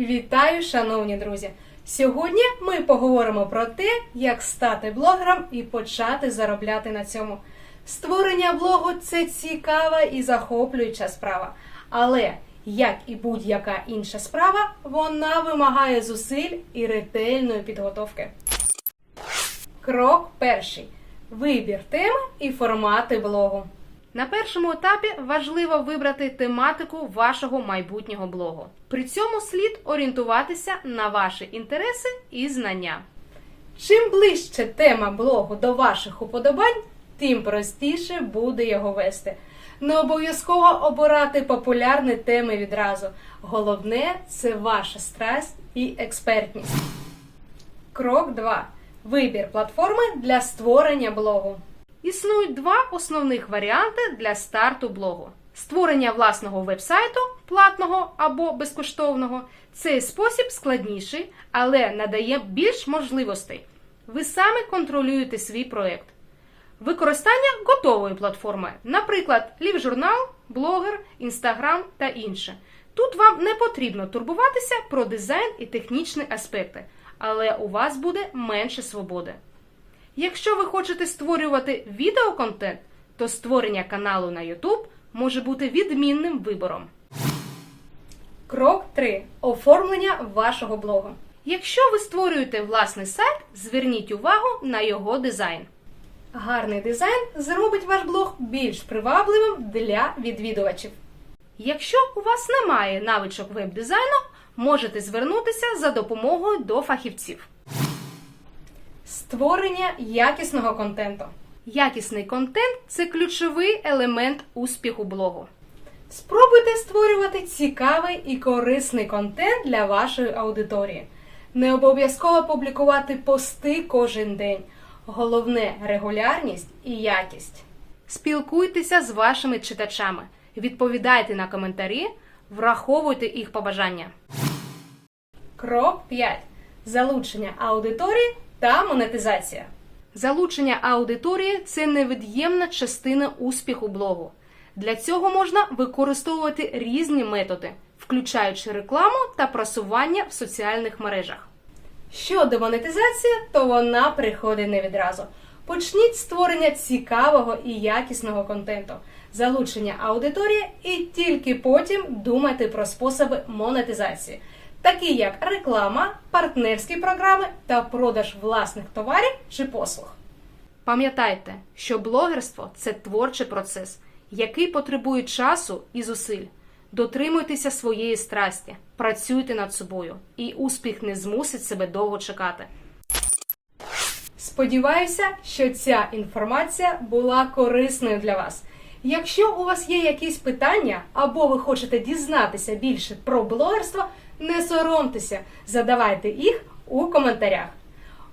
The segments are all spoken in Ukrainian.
Вітаю, шановні друзі! Сьогодні ми поговоримо про те, як стати блогером і почати заробляти на цьому. Створення блогу це цікава і захоплююча справа. Але, як і будь-яка інша справа, вона вимагає зусиль і ретельної підготовки. Крок перший: вибір теми і формати блогу. На першому етапі важливо вибрати тематику вашого майбутнього блогу. При цьому слід орієнтуватися на ваші інтереси і знання. Чим ближче тема блогу до ваших уподобань, тим простіше буде його вести. Не обов'язково обирати популярні теми відразу. Головне це ваша страсть і експертність. Крок 2. Вибір платформи для створення блогу. Існують два основних варіанти для старту блогу: створення власного вебсайту, платного або безкоштовного. Цей спосіб складніший, але надає більш можливостей. Ви самі контролюєте свій проект. Використання готової платформи, наприклад, лівжурнал, блогер, інстаграм та інше. Тут вам не потрібно турбуватися про дизайн і технічні аспекти, але у вас буде менше свободи. Якщо ви хочете створювати відеоконтент, то створення каналу на YouTube може бути відмінним вибором. Крок 3. Оформлення вашого блогу. Якщо ви створюєте власний сайт, зверніть увагу на його дизайн. Гарний дизайн зробить ваш блог більш привабливим для відвідувачів. Якщо у вас немає навичок веб-дизайну, можете звернутися за допомогою до фахівців. Створення якісного контенту. Якісний контент це ключовий елемент успіху блогу. Спробуйте створювати цікавий і корисний контент для вашої аудиторії. Не обов'язково публікувати пости кожен день. Головне регулярність і якість. Спілкуйтеся з вашими читачами, відповідайте на коментарі, враховуйте їх побажання. Крок 5. Залучення аудиторії та монетизація. Залучення аудиторії це невід'ємна частина успіху блогу. Для цього можна використовувати різні методи, включаючи рекламу та просування в соціальних мережах. Щодо монетизації, то вона приходить не відразу. Почніть створення цікавого і якісного контенту, залучення аудиторії, і тільки потім думайте про способи монетизації, такі як реклама, партнерські програми та продаж власних товарів чи послуг. Пам'ятайте, що блогерство це творчий процес, який потребує часу і зусиль. Дотримуйтеся своєї страсті, працюйте над собою, і успіх не змусить себе довго чекати. Сподіваюся, що ця інформація була корисною для вас. Якщо у вас є якісь питання або ви хочете дізнатися більше про блогерство, не соромтеся, задавайте їх у коментарях.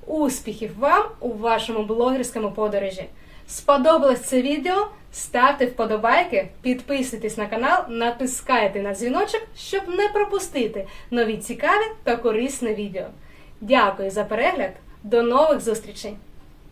Успіхів вам у вашому блогерському подорожі! Сподобалось це відео? Ставте вподобайки, підписуйтесь на канал, натискайте на дзвіночок, щоб не пропустити нові цікаві та корисні відео. Дякую за перегляд! До нових зустрічей!